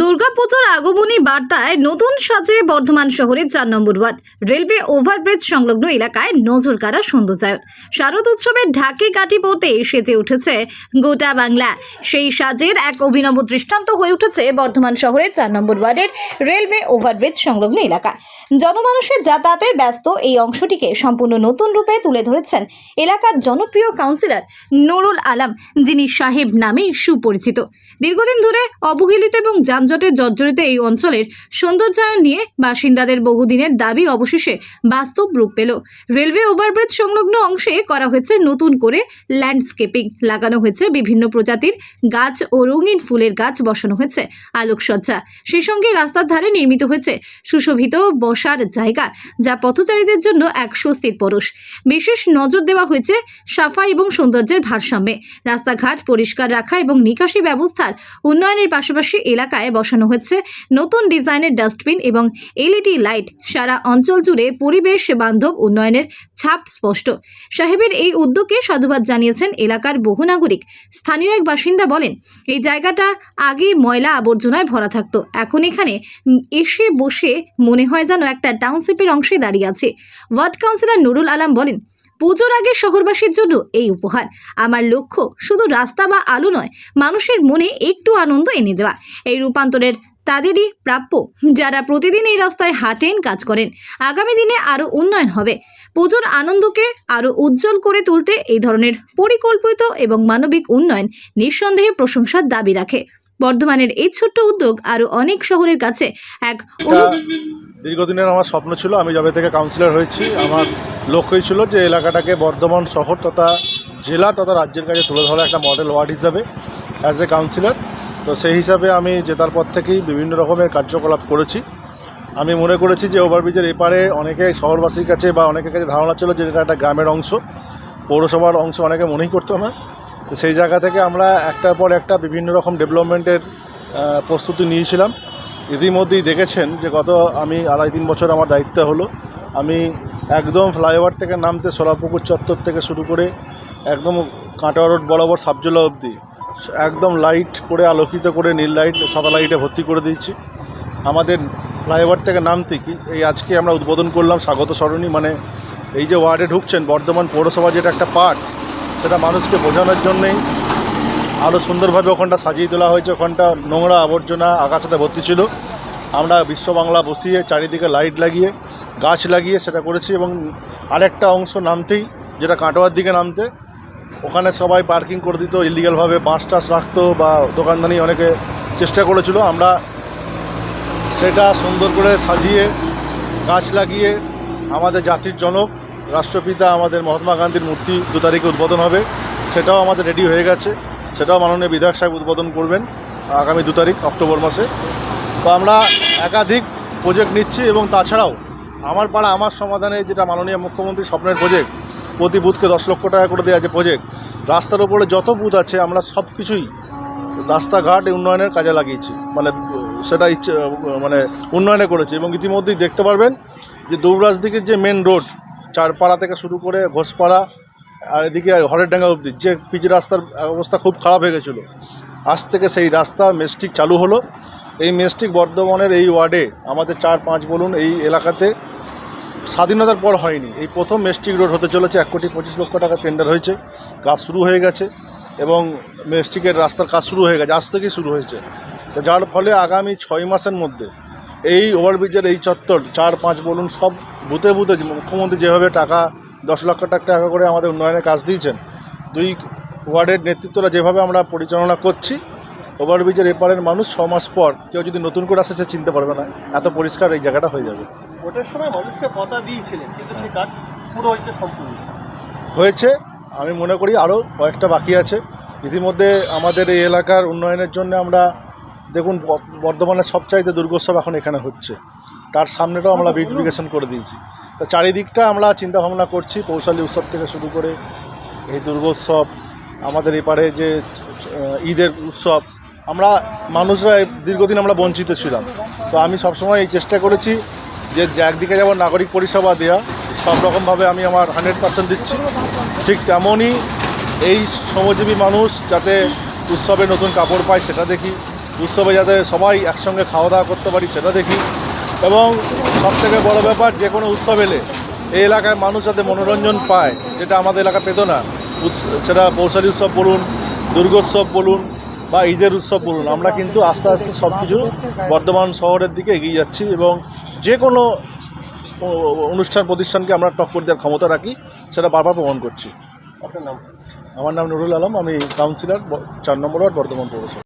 দুর্গাপুজোর আগমনী বার্তায় নতুন সাজে বর্ধমান শহরের চার নম্বর ওয়ার্ড, রেলওয়ে ওভারব্রিজ সংলগ্ন এলাকায় নজর কাড়া সৌন্দর্যায়ন। শারদ উৎসবের ঢাকে কাটি পড়তে সেজে উঠেছে গোটা বাংলা। সেই সাজের এক অভিনব দৃষ্টান্ত হয়ে উঠেছে বর্ধমান শহরের চার নম্বর ওয়ার্ডের রেলওয়ে ওভারব্রিজ সংলগ্ন এলাকা। জনমানুষের যাতায়াতে ব্যস্ত এই অংশটিকে সম্পূর্ণ নতুন রূপে তুলে ধরেছেন এলাকার জনপ্রিয় কাউন্সিলর নুরুল আলম, যিনি সাহেব নামে সুপরিচিত। দীর্ঘদিন ধরে অবহেলিত এবং যানজটে জর্জরিত এই অঞ্চলের সৌন্দর্যায়ন নিয়ে বাসিন্দাদের বহুদিনের দাবি অবশেষে বাস্তব রূপ পেল। রেলওয়ে ওভারব্রিজ সংলগ্ন অংশে করা হয়েছে নতুন করে ল্যান্ডস্কেপিং। লাগানো হয়েছে বিভিন্ন প্রজাতির গাছ ও রঙিন ফুলের গাছ বসানো হয়েছে আলোকসজ্জা। সেই সঙ্গে রাস্তার ধারে নির্মিত হয়েছে সুশোভিত বসার জায়গা, যা পথচারীদের জন্য এক স্বস্তির পরশ। বিশেষ নজর দেওয়া হয়েছে সাফাই এবং সৌন্দর্যের ভারসাম্যে। রাস্তাঘাট পরিষ্কার রাখা এবং নিকাশি ব্যবস্থার উন্নয়নের পাশাপাশি এলাকায় বসানো হচ্ছে নতুন ডিজাইনের ডাস্টবিন এবং এলইডি লাইট সারা অঞ্চল জুড়ে পরিবেশ বান্ধব উন্নয়নের ছাপ স্পষ্ট। সাহেবের এই উদ্যোগকে সাধুবাদ জানিয়েছেন এলাকার বহু নাগরিক। স্থানীয় এক বাসিন্দা বলেন, এই জায়গাটা আগে ময়লা আবর্জনায় ভরা থাকতো। এখন এখানে এসে বসে মনে হয় যেন একটা টাউনশিপের অংশে দাঁড়িয়ে আছে। ওয়ার্ড কাউন্সিলর নুরুল আলম বলেন পুজোর আগে শহরবাসীর জন্য এই উপহার। আমার লক্ষ্য শুধু রাস্তা বা আলো নয়, মানুষের মনে একটু আনন্দ এনে দেওয়া। এই রূপান্তরের তাদেরই প্রাপ্য, যারা প্রতিদিন এই রাস্তায় হাঁটেন, কাজ করেন। আগামী দিনে আরও উন্নয়ন হবে। পুজোর আনন্দকে আরও উজ্জ্বল করে তুলতে এই ধরনের পরিকল্পিত এবং মানবিক উন্নয়ন নিঃসন্দেহে প্রশংসার দাবি রাখে। বর্ধমানের এই ছোট্ট উদ্যোগ আরও অনেক শহরের কাছে এক দীর্ঘদিনের আমার স্বপ্ন ছিল। আমি যবে থেকে কাউন্সিলর হয়েছি। আমার লক্ষ্যই ছিল যে এলাকাটাকে বর্ধমান শহর তথা জেলা তথা রাজ্যের কাছে তুলে ধরা একটা মডেল ওয়ার্ড হিসাবে অ্যাজ এ কাউন্সিলর তো সেই হিসাবে আমি জেতার পর থেকেই বিভিন্ন রকমের কার্যকলাপ করেছি। আমি মনে করেছি যে ওভারব্রিজের এপারে অনেকে শহরবাসীর কাছে বা অনেকের কাছে ধারণা ছিল যে এটা একটা গ্রামের অংশ। পৌরসভার অংশ অনেকে মনেই করতো না। তো সেই জায়গা থেকে আমরা একটার পর একটা বিভিন্ন রকম ডেভেলপমেন্টের প্রস্তুতি নিয়েছিলাম। ইতিমধ্যেই দেখেছেন যে গত আমি আড়াই তিন বছর আমার দায়িত্ব হলো। আমি একদম ফ্লাইওভার থেকে নামতে সোলাপুকুর চত্বর থেকে শুরু করে একদম কাঁটা রোড বরাবর সাবজলা অবধি একদম লাইট করে আলোকিত করে নীল লাইট সাদা লাইটে ভর্তি করে দিয়েছি। আমাদের ফ্লাইওভার থেকে নামতে কি এই আজকে আমরা উদ্বোধন করলাম স্বাগত সরণি মানে এই যে ওয়ার্ডে ঢুকছেন বর্ধমান পৌরসভা যেটা একটা পার্ট সেটা মানুষকে বোঝানোর জন্যেই। আরও সুন্দরভাবে ওখানটা সাজিয়ে তোলা হয়েছে। ওখানটা নোংরা আবর্জনা আগাছাতে ভর্তি ছিল। আমরা বিশ্ব বাংলা বসিয়ে চারিদিকে লাইট লাগিয়ে, গাছ লাগিয়ে সেটা করেছি এবং আরেকটা অংশ নামতেই, যেটা কাটোয়ার দিকে নামতে, ওখানে সবাই পার্কিং করে দিত ইলিগালভাবে বাঁশ টাস রাখতো বা দোকানদানি অনেকে চেষ্টা করেছিল। আমরা সেটা সুন্দর করে সাজিয়ে, গাছ লাগিয়ে, আমাদের জাতির জনক রাষ্ট্রপিতা আমাদের মহাত্মা গান্ধীর মূর্তি দু তারিখে উদ্বোধন হবে, সেটাও আমাদের রেডি হয়ে গেছে, সেটাও মাননীয় বিধায়ক সাহেব উদ্বোধন করবেন আগামী দু তারিখ, অক্টোবর মাসে। তো আমরা একাধিক প্রজেক্ট নিচ্ছি এবং তাছাড়াও আমার পাড়া আমার সমাধানে যেটা মাননীয় মুখ্যমন্ত্রী স্বপ্নের প্রজেক্ট প্রতি বুথকে দশ লক্ষ টাকা করে দেওয়া যে প্রজেক্ট রাস্তার উপরে যত বুথ আছে আমরা সব কিছুই রাস্তাঘাট উন্নয়নের কাজে লাগিয়েছি। মানে সেটা ইচ্ছে মানে উন্নয়নে করেছি এবং ইতিমধ্যেই দেখতে পারবেন যে দুবরাজ দিকের যে মেন রোড চারপাড়া থেকে শুরু করে ঘোষপাড়া, আর এদিকে হরেরডাঙ্গা অবধি। যে পিচ রাস্তার অবস্থা খুব খারাপ হয়ে গেছিল। আজ থেকে সেই রাস্তা মেস্টিক চালু হলো। এই মেস্টিক বর্ধমানের এই ওয়ার্ডে আমাদের চার পাঁচ বলুন, এই এলাকাতে স্বাধীনতার পর হয়নি। এই প্রথম মেস্টিক রোড হতে চলেছে, এক কোটি পঁচিশ লক্ষ টাকা টেন্ডার হয়েছে। কাজ শুরু হয়ে গেছে এবং মেস্টিকের রাস্তার কাজ শুরু হয়ে গেছে, আজ থেকেই শুরু হয়েছে। তো যার ফলে আগামী ছয় মাসের মধ্যে এই ওভারব্রিজের এই চত্বর, চার পাঁচ বলুন, সব বুথে বুথে মুখ্যমন্ত্রী যেভাবে টাকা দশ লক্ষ টাকা করে আমাদের উন্নয়নের কাজ দিয়েছেন দুই ওয়ার্ডের নেতৃত্বরা যেভাবে আমরা পরিচালনা করছি ওভারব্রিজের এপারের মানুষ ছ মাস পর কেউ যদি নতুন করে আসে সে চিনতে পারবে না এত পরিষ্কার এই জায়গাটা হয়ে যাবে। ভোটের সময় মানুষকে কথা দিয়েছিলেন কিন্তু সেই কাজ পুরো হয়েছে সম্পূর্ণ। হয়েছে আমি মনে করি আরও কয়েকটা বাকি আছে। ইতিমধ্যে আমাদের এই এলাকার উন্নয়নের জন্য আমরা দেখুন বর্ধমানের সবচাইতে দুর্গোৎসব এখন এখানে হচ্ছে। তার সামনেটাও আমরা বিউটিফিকেশন করে দিয়েছি। তো চারিদিকটা আমরা চিন্তা ভাবনা করছি পৌষালী উৎসব থেকে শুরু করে এই দুর্গোৎসব, আমাদের এপারে যে ঈদের উৎসব, আমরা মানুষরা দীর্ঘদিন আমরা বঞ্চিত ছিলাম। তো আমি সবসময় এই চেষ্টা করেছি যে একদিকে যেমন নাগরিক পরিষেবা দেওয়া সব রকমভাবে আমি আমার হান্ড্রেড পার্সেন্ট দিচ্ছি। ঠিক তেমনই এই শ্রমজীবী মানুষ যাতে উৎসবে নতুন কাপড় পায় সেটা দেখি, উৎসবে যাতে সবাই একসঙ্গে খাওয়া দাওয়া করতে পারি সেটা দেখি। এবং সবথেকে বড় ব্যাপার যে কোনো উৎসব এলে এই এলাকায় মানুষ যাতে মনোরঞ্জন পায় যেটা আমাদের এলাকা পেত না। সেটা পৌষালী উৎসব বলুন দুর্গোৎসব বলুন বা ঈদের উৎসব বলুন আমরা কিন্তু আস্তে আস্তে সব কিছু বর্ধমান শহরের দিকে এগিয়ে যাচ্ছি এবং যে কোনো অনুষ্ঠান প্রতিষ্ঠানকে আমরা টক্কর দেওয়ার ক্ষমতা রাখি সেটা বারবার প্রমাণ করছি। আপনার নাম? আমার নাম নুরুল আলম আমি কাউন্সিলর চার নম্বর ওয়ার্ড বর্ধমান পৌরসভা।